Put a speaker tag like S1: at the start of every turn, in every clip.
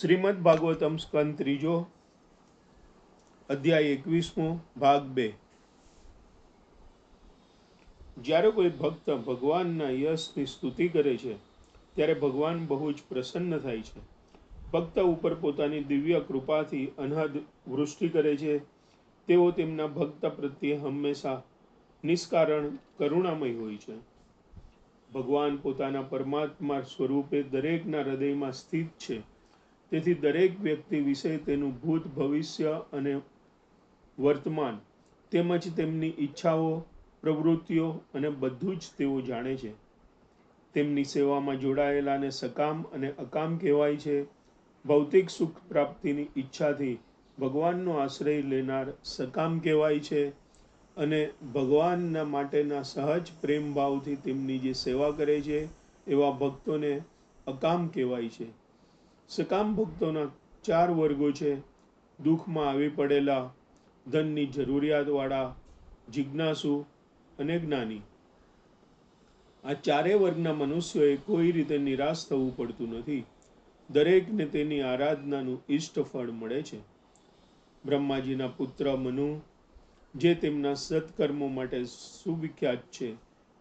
S1: શ્રીમદ ભાગવતમ સ્કંદ ત્રીજો અધ્યાય એકવીસમો ભાગ બે. જ્યારે કોઈ ભક્ત ભગવાનના યશની સ્તુતિ કરે છે, ત્યારે ભગવાન બહુ જ પ્રસન્ન થાય છે. ભક્ત ઉપર પોતાની દિવ્ય કૃપાથી અનહદ વૃષ્ટિ કરે છે. તેઓ તેમના ભક્ત પ્રત્યે હંમેશા નિષ્કારણ, કરુણામય હોય છે. ભગવાન પોતાના પરમાત્મા સ્વરૂપે દરેકના હૃદયમાં સ્થિત છે. તેથી દરેક વ્યક્તિ વિશે તેનું ભૂત ભવિષ્ય અને વર્તમાન તેમજ તેમની ઈચ્છાઓ, પ્રવૃત્તિઓ અને બધું જ તેઓ જાણે છે. તેમની સેવામાં જોડાયેલાને સકામ અને અકામ કહેવાય છે. ભૌતિક સુખ પ્રાપ્તિની ઈચ્છાથી ભગવાનનો આશ્રય લેનાર સકામ કહેવાય છે અને ભગવાનના માટેના સહજ પ્રેમ ભાવથી તેમની જે સેવા કરે છે એવા ભક્તોને અકામ કહેવાય છે. સકામ ભક્તોના ચાર વર્ગો છે. દુઃખમાં આવી પડેલા, ધનની જરૂરિયાતવાળા, જિજ્ઞાસુ અને જ્ઞાની. આ ચારેય વર્ગના મનુષ્યોએ કોઈ રીતે નિરાશ થવું પડતું નથી. દરેકને તેની આરાધનાનું ઈષ્ટ ફળ મળે છે. બ્રહ્માજીના પુત્ર મનુ, જે તેમના સત્કર્મો માટે સુવિખ્યાત છે,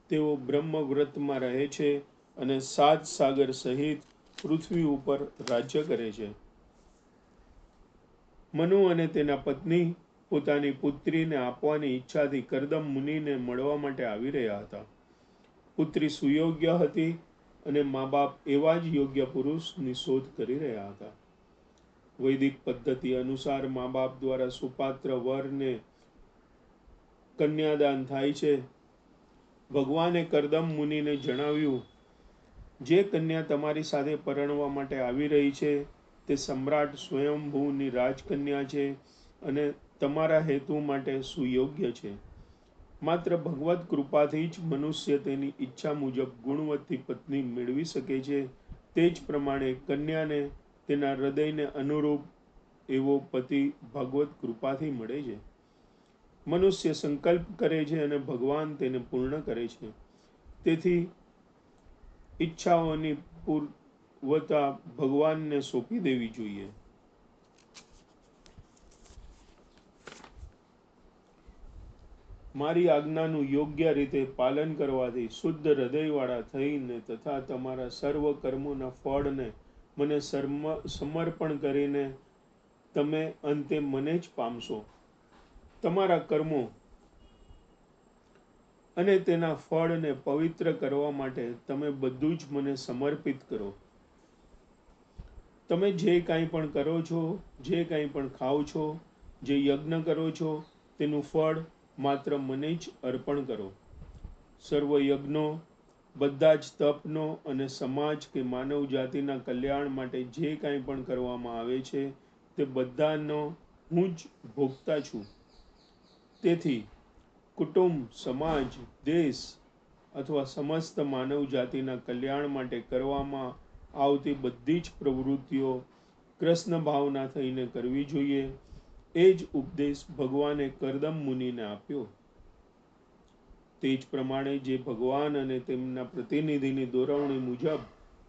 S1: તેઓ બ્રહ્મવ્રતમાં રહે છે અને સાત સાગર સહિત પૃથ્વી ઉપર રાજ્ય કરે છે. મનુ અને તેના પત્ની પોતાની પુત્રીને આપવાની ઈચ્છાથી કરદમ મુનિને મળવા માટે આવી રહ્યા હતા. પુત્રી સુયોગ્ય હતી અને મા બાપ એવા જ યોગ્ય પુરુષની શોધ કરી રહ્યા હતા. વૈદિક પદ્ધતિ અનુસાર મા બાપ દ્વારા સુપાત્ર વરને કન્યાદાન થાય છે. ભગવાને કરદમ મુનિને જણાવ્યું જે કન્યા તમારી સાથે પરણવા માટે આવી રહી છે, તે સમ્રાટ સ્વયંભૂની રાજકન્યા છે અને તમારા હેતુ માટે સુયોગ્ય છે. માત્ર ભગવત કૃપાથી જ મનુષ્ય તેની ઈચ્છા મુજબ ગુણવત્તી પત્ની મેળવી શકે છે, તે જ પ્રમાણે કન્યાને તેના હૃદયને અનુરૂપ એવો પતિ ભગવત કૃપાથી મળે છે. મનુષ્ય સંકલ્પ કરે છે અને ભગવાન તેને પૂર્ણ કરે છે. તેથી ઈચ્છાઓની પૂર્વતા ભગવાનને સોંપી દેવી જોઈએ. મારી આજ્ઞાનું યોગ્ય રીતે પાલન કરવાથી શુદ્ધ હૃદયવાળા થઈને તથા તમારા સર્વ કર્મોના ફળને મને સમર્પણ કરીને તમે અંતે મને જ પામશો. તમારા કર્મો અને તેના ફળને પવિત્ર કરવા માટે તમે બધું જ મને સમર્પિત કરો. તમે જે કાંઈ પણ કરો છો, જે કાંઈ પણ ખાઓ છો, જે યજ્ઞ કરો છો, તેનું ફળ માત્ર મને જ અર્પણ કરો. સર્વ યજ્ઞો, બધા જ તપનો અને સમાજ કે માનવ જાતિના કલ્યાણ માટે જે કાંઈ પણ કરવામાં આવે છે, તે બધાનો હું જ ભોગતા છું. તેથી કુટુંબ, સમાજ, દેશ અથવા સમસ્ત માનવ જાતિના કલ્યાણ માટે કરવામાં આવતી બધી જ પ્રવૃત્તિઓ કૃષ્ણ ભાવના થઈને કરવી જોઈએ. એ જ ઉપદેશ ભગવાને કરદમ મુનિને આપ્યો. તે જ પ્રમાણે જે ભગવાન અને તેમના પ્રતિનિધિની દોરવણી મુજબ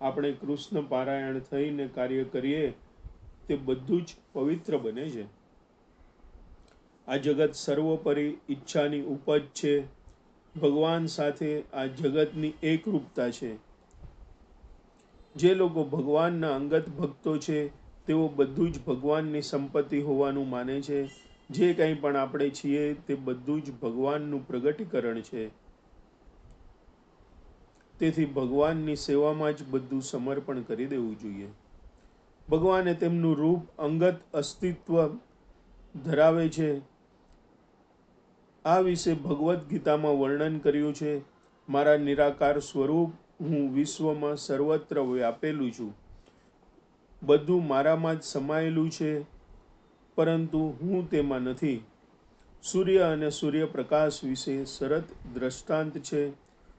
S1: આપણે કૃષ્ણ પારાયણ થઈને કાર્ય કરીએ, તે બધું જ પવિત્ર બને છે. આ જગત સર્વોપરી ઈચ્છાની ઉપજ છે. ભગવાન સાથે આ જગતની એકરૂપતા છે. જે લોકો ભગવાનના અંગત ભક્તો છે, તેઓ બધું જ ભગવાનની સંપત્તિ હોવાનું માને છે. જે કંઈ પણ આપણે છીએ, તે બધું જ ભગવાનનું પ્રગટીકરણ છે. તેથી ભગવાનની સેવામાં જ બધું સમર્પણ કરી દેવું જોઈએ. ભગવાને તેમનું રૂપ અંગત અસ્તિત્વ ધરાવે છે. આ વિશે ભગવદ્ ગીતામાં વર્ણન કર્યું છે. મારા નિરાકાર સ્વરૂપ, હું વિશ્વમાં સર્વત્ર વ્યાપેલું છું. બધું મારામાં જ સમાયેલું છે, પરંતુ હું તેમાં નથી. સૂર્ય અને સૂર્યપ્રકાશ વિશે શરત દ્રષ્ટાંત છે.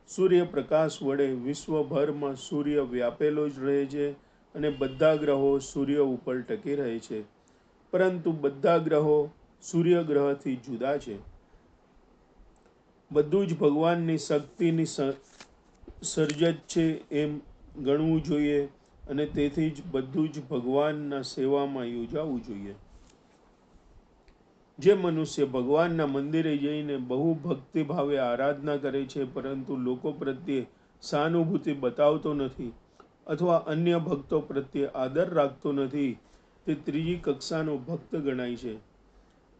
S1: સૂર્યપ્રકાશ વડે વિશ્વભરમાં સૂર્ય વ્યાપેલો જ રહે છે અને બધા ગ્રહો સૂર્ય ઉપર ટકી રહે છે. પરંતુ બધા ગ્રહો સૂર્ય ગ્રહથી જુદા છે. બધું જ ભગવાનની શક્તિની સર્જત છે એમ ગણવું જોઈએ અને તેથી જ બધું જ ભગવાનના સેવામાં યોજાવું જોઈએ. જે મનુષ્ય ભગવાનના મંદિરે જઈને બહુ ભક્તિભાવે આરાધના કરે છે, પરંતુ લોકો પ્રત્યે સહાનુભૂતિ બતાવતો નથી અથવા અન્ય ભક્તો પ્રત્યે આદર રાખતો નથી, તે ત્રીજી કક્ષાનો ભક્ત ગણાય છે.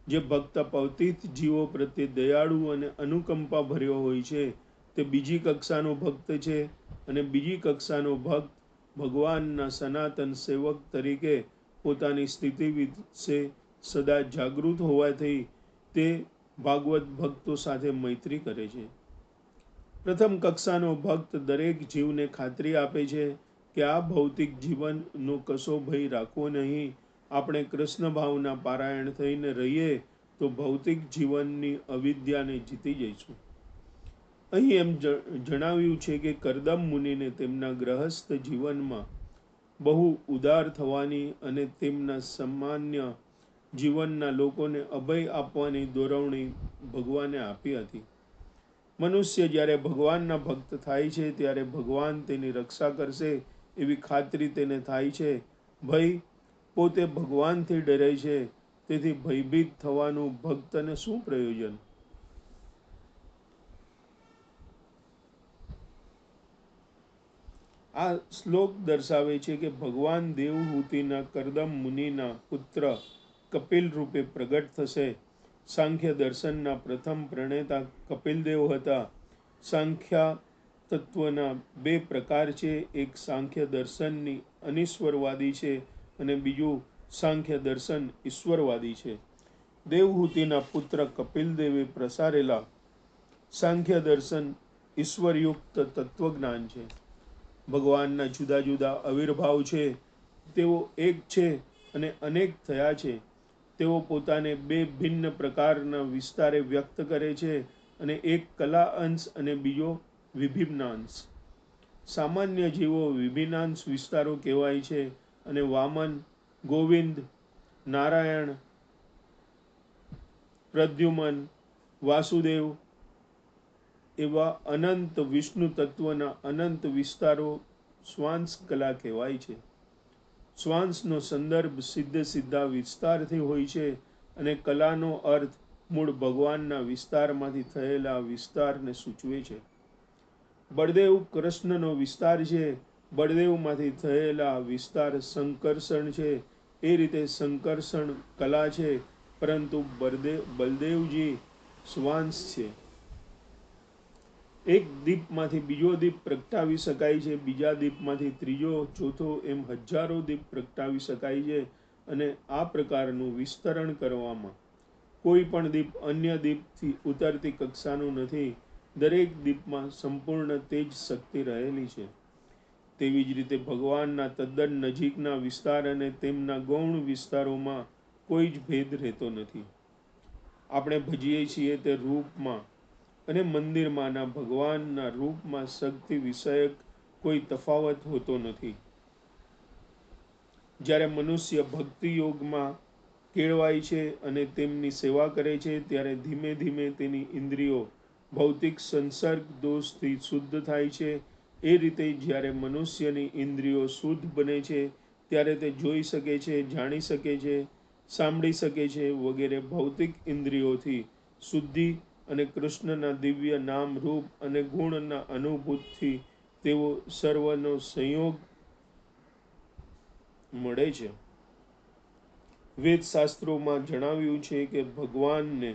S1: જે ભક્ત પૌતિત જીવો પ્રત્યે દયાળુ અને અનુકંપા ભર્યો હોય છે, તે બીજી કક્ષાનો ભક્ત છે અને બીજી કક્ષાનો ભક્ત ભગવાનના સનાતન સેવક તરીકે પોતાની સ્થિતિ વિશે સદા જાગૃત હોવાથી તે ભાગવત ભક્તો સાથે મૈત્રી કરે છે. પ્રથમ કક્ષાનો ભક્ત દરેક જીવને ખાતરી આપે છે કે આ ભૌતિક જીવનનો કશો ભય રાખવો નહીં આપણે કૃષ્ણ ભાવના પારાયણ થઈને રહીએ તો ભૌતિક જીવનની અવિદ્યાને જીતી જઈશું. અહીં એમ જણાવ્યું છે કે કરદમ મુનિને તેમના ગ્રહસ્થ જીવનમાં બહુ ઉદાર થવાની અને તેમના સામાન્ય જીવનના લોકોને અભય આપવાની દોરવણી ભગવાને આપી હતી. મનુષ્ય જ્યારે ભગવાનના ભક્ત થાય છે, ત્યારે ભગવાન તેની રક્ષા કરશે એવી ખાતરી તેને થાય છે. ભય પોતે ભગવાનથી ડરે છે, તેથી ભયભીત થવાનું ભક્તને શું પ્રયોજન? આ શ્લોક દર્શાવે છે કે ભગવાન દેવહૂતિના કરદમ મુનિના પુત્ર કપિલ રૂપે પ્રગટ થશે. સાંખ્ય દર્શનના પ્રથમ પ્રણેતા કપિલદેવ હતા. સાંખ્યા તત્વના બે પ્રકાર છે. એક સાંખ્ય દર્શનની અનિશ્વરવાદી છે અને બીજું સાંખ્ય દર્શન ઈશ્વરવાદી છે. દેવહૂતિના પુત્ર કપિલદેવે પ્રસારેલા સાંખ્ય દર્શન ઈશ્વરયુક્ત તત્વજ્ઞાન છે. ભગવાનના જુદા જુદા આવિર્ભાવ છે. તેઓ એક છે અને અનેક થયા છે. તેઓ પોતાને બે ભિન્ન પ્રકારના વિસ્તારે વ્યક્ત કરે છે અને એક કલા અંશ અને બીજો વિભિન્નાંશ. સામાન્ય જીવો વિભિન્નાંશ વિસ્તારો કહેવાય છે. અને વામન, ગોવિંદ, નારાયણ, પ્રદ્યુમન, વાસુદેવ એવા અનંત વિષ્ણુ તત્વના અનંત વિસ્તારો શ્વાંશ કલા કહેવાય છે. શ્વાંશનો સંદર્ભ સિદ્ધ સીધા વિસ્તારથી હોય છે અને કલાનો અર્થ મૂળ ભગવાનના વિસ્તારમાંથી થયેલા વિસ્તારને સૂચવે છે. બળદેવ કૃષ્ણનો વિસ્તાર છે બળદેવમાંથી થયેલા વિસ્તાર સંકર્ષણ છે. એ રીતે સંકર્ષણ કલા છે, પરંતુ બળદેવ બલદેવજી શ્વાંશ છે. એક દીપમાંથી બીજો દીપ પ્રગટાવી શકાય છે, બીજા દીપમાંથી ત્રીજો, ચોથો એમ હજારો દીપ પ્રગટાવી શકાય છે અને આ પ્રકારનું વિસ્તરણ કરવામાં. કોઈ પણ દીપ અન્ય દીપથી ઉતરતી કક્ષાનું નથી. દરેક દીપમાં સંપૂર્ણ તેજ શક્તિ રહેલી છે. તેવી જ રીતે ભગવાનના તદ્દન નજીકના વિસ્તાર અને તેમના ગૌણ વિસ્તારોમાં કોઈ જ ભેદ રહેતો નથી. આપણે ભજીએ છીએ તે રૂપમાં અને મંદિરમાંના ભગવાનના રૂપમાં શક્તિ વિષયક કોઈ તફાવત હોતો નથી. જ્યારે મનુષ્ય ભક્તિ યોગમાં કેળવાય છે અને તેમની સેવા કરે છે, ત્યારે ધીમે ધીમે તેની ઇન્દ્રિયો ભૌતિક સંસર્ગ દોષથી શુદ્ધ થાય છે એ રીતે જ્યારે મનુષ્યની ઇન્દ્રિયો શુદ્ધ બને છે, ત્યારે તે જોઈ શકે છે, જાણી શકે છે, સાંભળી શકે છે વગેરે ભૌતિક ઇન્દ્રિયોથી શુદ્ધિ અને કૃષ્ણના દિવ્ય નામ રૂપ અને ગુણના અનુભૂતથી તેઓ સર્વનો સંયોગ મળે છે. વેદ શાસ્ત્રોમાં જણાવ્યું છે કે ભગવાનને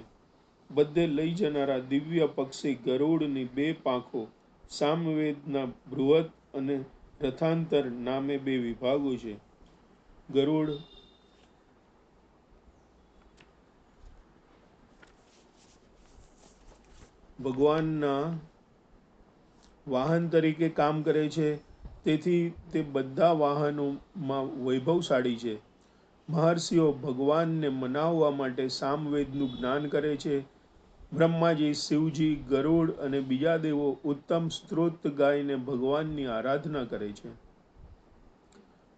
S1: બધે લઈ જનારા દિવ્ય પક્ષી ગરુડની બે પાંખો સામવેદના બૃહદ અને રથાંતર નામે બે વિભાગો છે. ગરુડ ભગવાનના વાહન તરીકે કામ કરે છે. તેથી તે બધા વાહનોમાં વૈભવશાળી છે. મહર્ષિઓ ભગવાનને મનાવવા માટે સામવેદનું જ્ઞાન કરે છે. બ્રહ્માજી શિવજી, ગરુડ અને બીજા દેવો ઉત્તમ સ્ત્રોત ગાઈને ભગવાનની આરાધના કરે છે.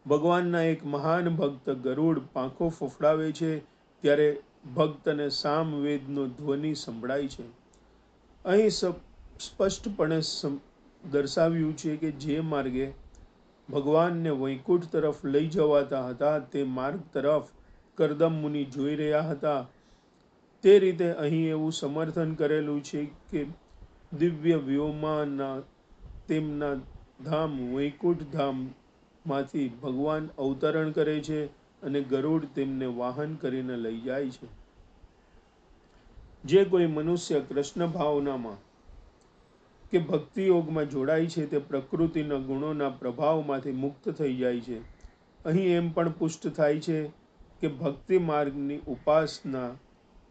S1: ભગવાનના એક મહાન ભક્ત ગરુડ પાંખો ફફડાવે છે, ત્યારે ભક્તને સામવેદનો ધ્વનિ સંભળાય છે. અહીં સ્પષ્ટપણે દર્શાવ્યું છે કે જે માર્ગે ભગવાનને વૈકુંઠ તરફ લઈ જવાતા હતા, તે માર્ગ તરફ કરદમ મુનિ જોઈ રહ્યા હતા તે રીતે અહીં એવું સમર્થન કરેલું છે કે દિવ્ય વ્યોમાના તેમના ધામ વૈકુંઠ ધામમાંથી ભગવાન અવતરણ કરે છે અને ગરુડ તેમને વાહન કરીને લઈ જાય છે. જે કોઈ મનુષ્ય કૃષ્ણ ભાવનામાં કે ભક્તિ યોગમાં જોડાય છે તે પ્રકૃતિના ગુણોના પ્રભાવમાંથી મુક્ત થઈ જાય છે. અહીં એમ પણ પુષ્ટ થાય છે કે ભક્તિ માર્ગની ઉપાસના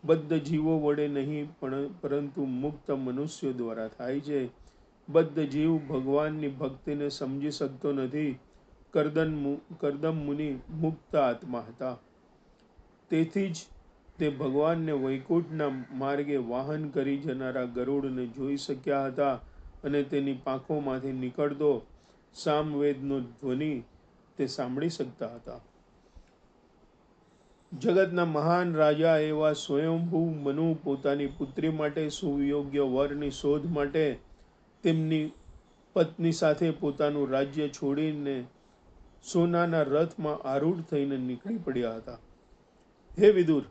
S1: બદ્ધ જીવો વડે નહીં, પણ પરંતુ મુક્ત મનુષ્યો દ્વારા થાય છે. બદ્ધ જીવ ભગવાનની ભક્તિને સમજી શકતો નથી. કરદન કરદમ મુનિ મુક્ત આત્મા હતા. તેથી જ તે ભગવાનને વૈકુંઠના માર્ગે વાહન કરી જનારા ગરુડને જોઈ શક્યા હતા અને તેની પાંખોમાંથી નીકળતો સામવેદનો ધ્વનિ તે સાંભળી શકતા હતા. જગતના મહાન રાજા એવા સ્વયંભૂ મનુ પોતાની પુત્રી માટે સુયોગ્ય વરની શોધ માટે તેમની પત્ની સાથે પોતાનું રાજ્ય છોડીને સોનાના રથમાં આરૂઢ થઈને નીકળી પડ્યા હતા. હે વિદુર,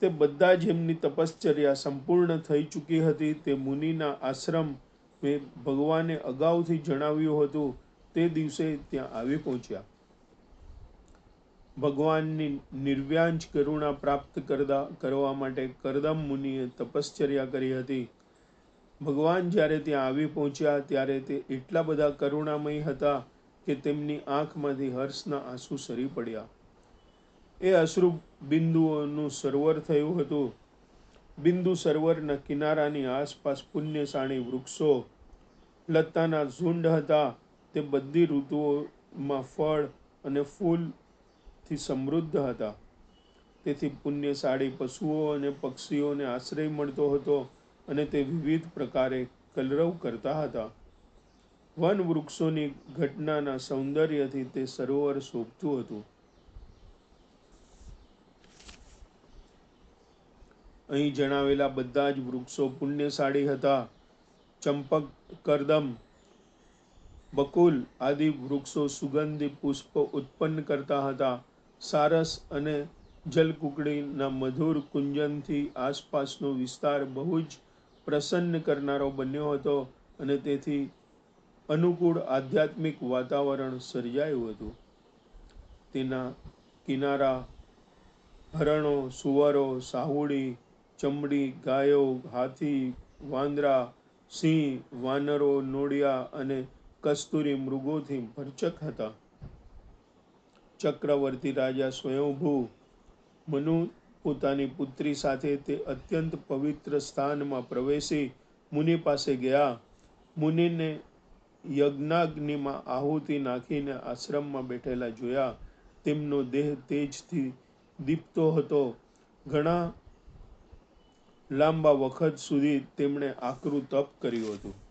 S1: તે બધા જેમની તપશ્ચર્યા સંપૂર્ણ થઈ ચૂકી હતી. તે મુનિના આશ્રમ મેં ભગવાને અગાઉથી જણાવ્યું હતું. તે દિવસે ત્યાં આવી પહોંચ્યા. ભગવાનની નિર્વ્યાંજ કરુણા પ્રાપ્ત કરતા કરવા માટે કરદમ મુનિએ તપશ્ચર્યા કરી હતી. ભગવાન જ્યારે ત્યાં આવી પહોંચ્યા, ત્યારે તે એટલા બધા કરુણામય હતા કે તેમની આંખમાંથી હર્ષના આંસુ સરી પડ્યા. એ અશ્રુ બિંદુઓનું સરોવર થયું હતું. બિંદુ સરોવરના કિનારાની આસપાસ પુણ્યશાળી વૃક્ષો, લતાના ઝુંડ હતા. તે બધી ઋતુઓમાં ફળ અને ફૂલથી સમૃદ્ધ હતા. તેથી પુણ્યશાળી પશુઓ અને પક્ષીઓને આશ્રય મળતો હતો અને તે વિવિધ પ્રકારે કલરવ કરતા હતા. વન વૃક્ષોની ઘટનાના સૌંદર્યથી તે સરોવર શોભતું હતું. અહીં જણાવેલા બધા જ વૃક્ષો પુણ્યશાળી હતા. ચંપક, કરદમ, બકુલ આદિ વૃક્ષો સુગંધી પુષ્પ ઉત્પન્ન કરતા હતા. સારસ અને જલકુકડીના મધુર કુંજનથી આસપાસનો વિસ્તાર બહુ જ પ્રસન્ન કરનારો બન્યો હતો અને તેથી અનુકૂળ આધ્યાત્મિક વાતાવરણ સર્જાયું હતું. તેના કિનારા, હરણો, સુવરો, સાહુડી, ચમડી, ગાયો, હાથી, વાંદરા, સિંહ, વાનરો, નોડિયા અને કસ્તુરી મૃગોથી ભરચક હતા. ચક્રવર્તી રાજા સ્વયંભૂ મનુ પોતાની પુત્રી સાથે તે અત્યંત પવિત્ર સ્થાનમાં પ્રવેશી મુનિ પાસે ગયા. મુનિને યજ્ઞાગ્નિમાં આહુતિ નાખીને આશ્રમમાં બેઠેલા જોયા. તેમનો દેહ તેજથી દીપતો હતો. ઘણા લાંબા વખત સુધી તેમણે આકરું તપ કર્યું હતું.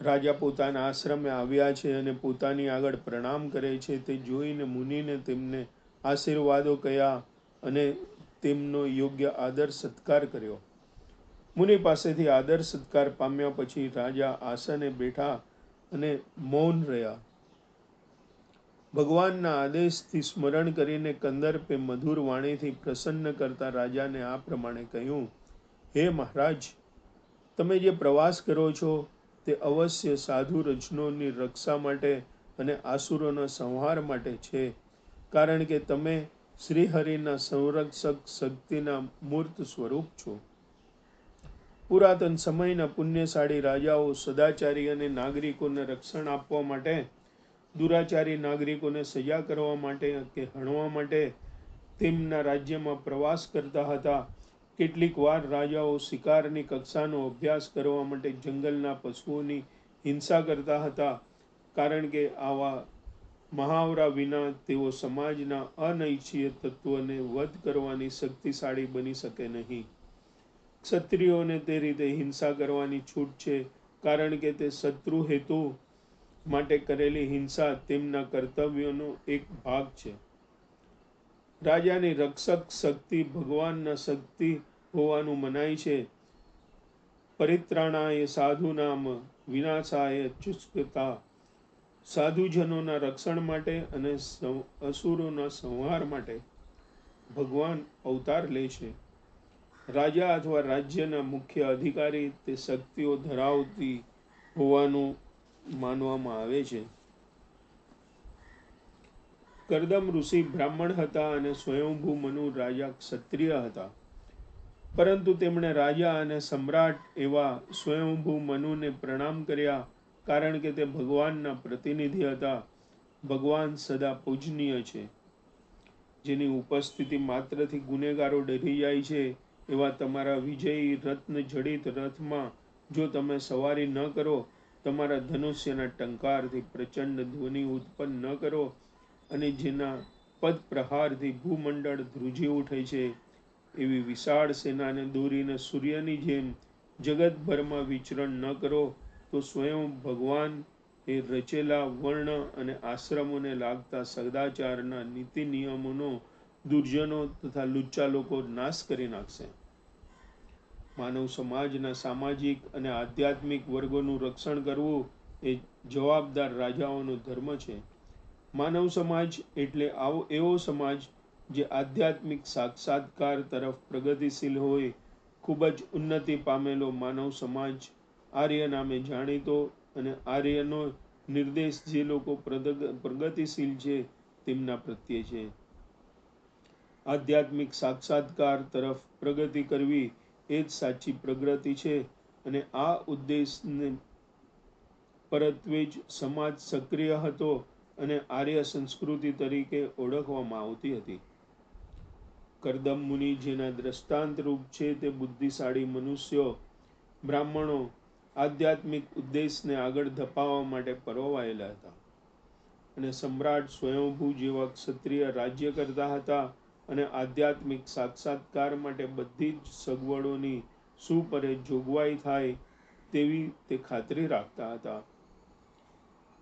S1: રાજા પોતાના આશ્રમે આવ્યા છે અને પોતાની આગળ પ્રણામ કરે છે. તે જોઈને મુનિને તેમને આશીર્વાદો કયા અને તેમનો યોગ્ય આદર સત્કાર કર્યો. મુનિ પાસેથી આદર સત્કાર પામ્યા પછી રાજા આસને બેઠા અને મૌન રહ્યા. ભગવાનના આદેશથી સ્મરણ કરીને કંદર્પે મધુર વાણીથી પ્રસન્ન કરતા રાજાને આ પ્રમાણે કહ્યું, હે મહારાજ, તમે જે પ્રવાસ કરો છો તે અવશ્ય સાધુ રજનોની રક્ષા માટે અને આસુરોના સંહાર માટે છે. કારણ કે તમે શ્રીહરિના સંરક્ષક શક્તિના મૂર્ત સ્વરૂપ છો. પુરાતન સમયના પુણ્યશાળી રાજાઓ સદાચારી અને નાગરિકોને રક્ષણ આપવા માટે, દુરાચારી નાગરિકોને સજા કરવા માટે કે હણવા માટે તેમના રાજ્યમાં પ્રવાસ કરતા હતા. કેટલીક વાર રાજાઓ શિકારની કક્ષાનો અભ્યાસ કરવા માટે જંગલના પશુઓની હિંસા કરતા હતા, કારણ કે આવા મહાવરા વિના તેઓ સમાજના અનૈચ્છીય તત્વોને વધ કરવાની શક્તિશાળી બની શકે નહીં. ક્ષત્રિયોને તે રીતે હિંસા કરવાની છૂટ છે, કારણ કે તે શત્રુ હેતુ માટે કરેલી હિંસા તેમના કર્તવ્યોનો એક ભાગ છે. રાજાની રક્ષક શક્તિ ભગવાનના શક્તિ હોવાનું મનાય છે. પરિત્રાણાય સાધુનામ વિનાશાય ચુસ્કતા સાધુજનોના રક્ષણ માટે અને અસુરોના સંહાર માટે ભગવાન અવતાર લે છે. રાજા અથવા રાજ્યના મુખ્ય અધિકારી તે શક્તિઓ ધરાવતી હોવાનું માનવામાં આવે છે. કરદમ ઋષિ બ્રાહ્મણ હતા અને સ્વયંભૂ મનુ રાજા ક્ષત્રિય હતા. પરંતુ તેમણે રાજા અને સમ્રાટ એવા સ્વયંભૂ મનુને પ્રણામ કર્યા કારણ કે તે ભગવાનના પ્રતિનિધિ હતા. ભગવાન સદા પૂજનીય છે. જેની ઉપસ્થિતિ માત્રથી ગુનેગારો ડરી જાય છે એવા તમારા વિજયી રત્ન જડિત રથમાં જો તમે સવારી ન કરો, તમારા ધનુષ્યના ટંકારથી પ્રચંડ ધ્વનિ ઉત્પન્ન ન કરો અને જેના પદ પ્રહારથી ભૂમંડળ ધ્રુજી ઉઠે છે, એવી વિશાળ સેનાને દોરીને સૂર્યની જેમ જગતભરમાં વિચરણ ન કરો, તો સ્વયં ભગવાન એ રચેલા વર્ણ અને આશ્રમોને લાગતા સદાચારના નીતિ નિયમોનો દુર્જનો તથા લુચ્ચા લોકો નાશ કરી નાખશે. માનવ સમાજના સામાજિક અને આધ્યાત્મિક વર્ગોનું રક્ષણ કરવું એ જવાબદાર રાજાઓનો ધર્મ છે. માનવ સમાજ એટલે આવો એવો સમાજ જે આધ્યાત્મિક સાક્ષાત્કાર તરફ પ્રગતિશીલ હોય, ખૂબ જ ઉન્નતિ પામેલો માનવ સમાજ આર્ય નામે જાણીતો અને આર્યનો નિર્દેશ જે લોકો પ્રગતિશીલ છે તેમના પ્રત્યે છે. આધ્યાત્મિક સાક્ષાત્કાર તરફ પ્રગતિ કરવી એ જ સાચી પ્રગતિ છે અને આ ઉદ્દેશને પરત્વે જ સમાજ સક્રિય હતો અને આર્ય સંસ્કૃતિ તરીકે ઓળખવામાં આવતી હતી. કરદમ મુનિ જેના દ્રષ્ટાંત રૂપ છે તે બુદ્ધિશાળી મનુષ્યો, બ્રાહ્મણો, આધ્યાત્મિક ઉદ્દેશને આગળ ધપાવવા માટે પરોવાયેલા હતા અને સમ્રાટ સ્વયંભૂ જેવા ક્ષત્રિય રાજ્ય કરતા હતા અને આધ્યાત્મિક સાક્ષાત્કાર માટે બધી જ સગવડોની સુપરે જોગવાઈ થાય તેવી તે ખાતરી રાખતા હતા.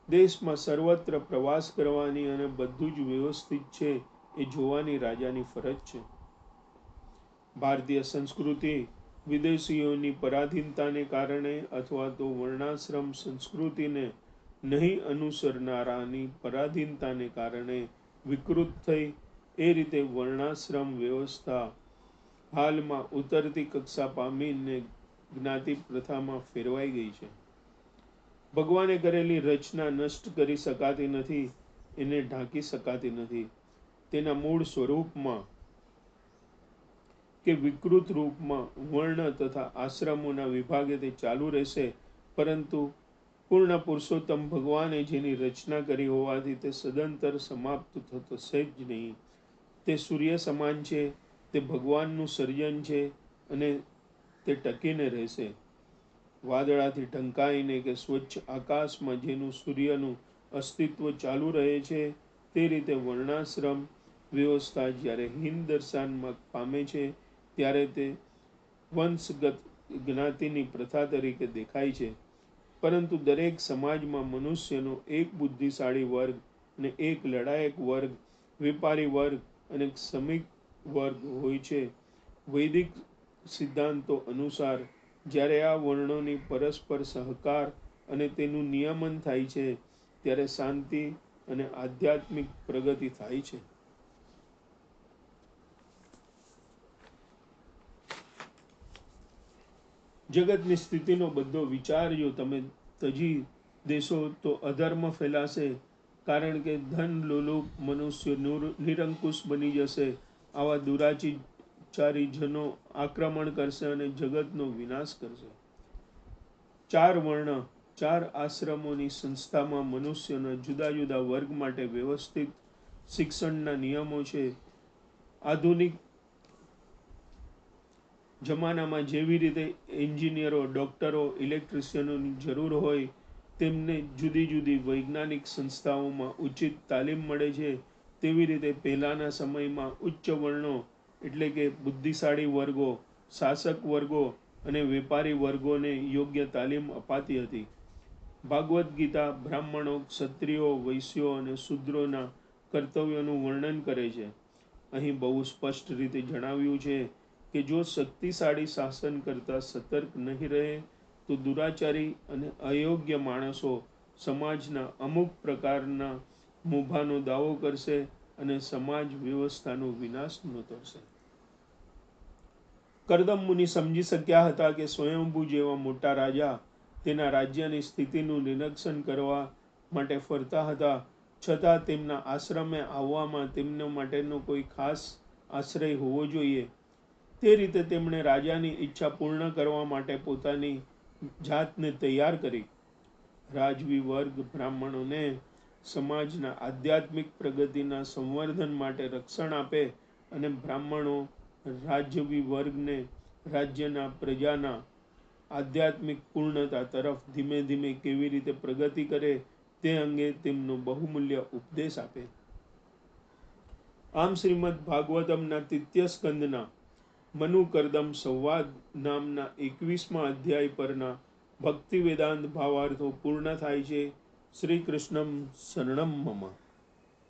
S1: દેશમાં સર્વત્ર પ્રવાસ કરવાની અને બધું જ વ્યવસ્થિત છે એ જોવાની રાજાની ફરજ છે. ભારતીય સંસ્કૃતિ વિદેશીઓની પરાધીનતાને કારણે અથવા તો વર્ણાશ્રમ સંસ્કૃતિને નહીં અનુસરનારાની પરાધીનતાને કારણે વિકૃત થઈ એ રીતે વર્ણાશ્રમ વ્યવસ્થા હાલમાં ઉતરતી કક્ષા પામીને જ્ઞાતિ પ્રથામાં ફેરવાઈ ગઈ છે. ભગવાને કરેલી રચના નષ્ટ કરી શકાતી નથી, એને ઢાંકી શકાતી નથી. તેના મૂળ સ્વરૂપમાં કે વિકૃત રૂપમાં વર્ણ તથા આશ્રમોના વિભાગે તે ચાલુ રહેશે, પરંતુ પૂર્ણ પુરુષોત્તમ ભગવાને જેની રચના કરી હોવાથી તે સદંતર સમાપ્ત થતો છે જ નહીં. તે સૂર્ય સમાન છે, તે ભગવાનનું સર્જન છે અને તે ટકીને રહેશે. વાદળાથી ઢંકાઈને કે સ્વચ્છ આકાશમાં જેનું સૂર્યનું અસ્તિત્વ ચાલુ રહે છે, તે રીતે વર્ણાશ્રમ વ્યવસ્થા જ્યારે હિન દર્શાનમાં પામે છે, ત્યારે તે વંશગત જ્ઞાતિની પ્રથા તરીકે દેખાય છે. પરંતુ દરેક સમાજમાં મનુષ્યનો એક બુદ્ધિશાળી વર્ગ અને એક લડાયક વર્ગ, વેપારી વર્ગ અને શ્રમિક વર્ગ હોય છે. વૈદિક સિદ્ધાંતો અનુસાર જ્યારે આ વર્ણોની પરસ્પર સહકાર અને તેનું નિયમન થાય છે, ત્યારે શાંતિ અને આધ્યાત્મિક પ્રગતિ થાય છે. જગતની સ્થિતિનો બધો વિચાર જો તમે તજી દેશો, તો અધર્મ ફેલાશે, કારણ કે ધન, લોલુપ, મનુષ્ય નિરંકુશ બની જશે. આવા દુરાચિચારી જનો આક્રમણ કરશે અને જગતનો વિનાશ કરશે. ચાર વર્ણ, ચાર આશ્રમોની સંસ્થામાં મનુષ્યના જુદા જુદા વર્ગ માટે વ્યવસ્થિત શિક્ષણના નિયમો છે. આધુનિક જમાનામાં જેવી રીતે એન્જિનિયરો, ડોક્ટરો, ઇલેક્ટ્રિશિયનોની જરૂર હોય, તેમને જુદી જુદી વૈજ્ઞાનિક સંસ્થાઓમાં ઉચિત તાલીમ મળે છે. તેવી રીતે પહેલાંના સમયમાં ઉચ્ચ વર્ણો એટલે કે બુદ્ધિશાળી વર્ગો, શાસક વર્ગો અને વેપારી વર્ગોને યોગ્ય તાલીમ અપાતી હતી. ભાગવદ્ ગીતા બ્રાહ્મણો, ક્ષત્રિયો, વૈશ્યો અને શૂદ્રોના કર્તવ્યોનું વર્ણન કરે છે. અહીં બહુ સ્પષ્ટ રીતે જણાવ્યું છે કે જો શક્તિશાળી શાસન કરતા સતર્ક નહીં રહે, તો દુરાચારી અને અયોગ્ય માણસો સમાજના અમુક પ્રકારના મુભાનો દાવો કરશે અને સમાજ વ્યવસ્થાનો વિનાશ નોતરશે કરદમ મુનિ સમજી શક્યા હતા કે સ્વયંભૂ જેવા મોટા રાજા તેના રાજ્યની સ્થિતિનું નિરીક્ષણ કરવા માટે ફરતા હતા, છતાં તેમના આશ્રમે આવવામાં તેમના માટેનો કોઈ ખાસ આશ્રય હોવો જોઈએ. તે રીતે તેમણે રાજાની ઈચ્છા પૂર્ણ કરવા માટે પોતાની જાતને તૈયાર કરી. રાજવી વર્ગ બ્રાહ્મણોને સમાજના આધ્યાત્મિક પ્રગતિના સંવર્ધન માટે રક્ષણ આપે અને બ્રાહ્મણો રાજવી વર્ગને રાજ્યના પ્રજાના આધ્યાત્મિક પૂર્ણતા તરફ ધીમે ધીમે કેવી રીતે પ્રગતિ કરે તે અંગે તેમનો બહુમૂલ્ય ઉપદેશ આપે. આમ શ્રીમદ ભાગવતમના તૃતીય સ્કંદના મનુ કરદમ સંવાદ નામના એકવીસમા અધ્યાય પરના ભક્તિ વેદાંત ભાવાર્થો પૂર્ણ થાય છે. શ્રી કૃષ્ણમ શરણમ મમ.